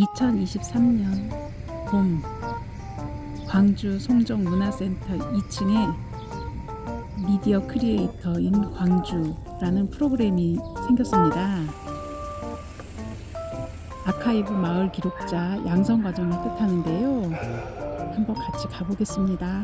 2023년 봄 광주 송정 문화센터 2층에 미디어 크리에이터인 광주라는 프로그램이 생겼습니다. 아카이브 마을 기록자 양성 과정을 뜻하는데요. 한번 같이 가보겠습니다.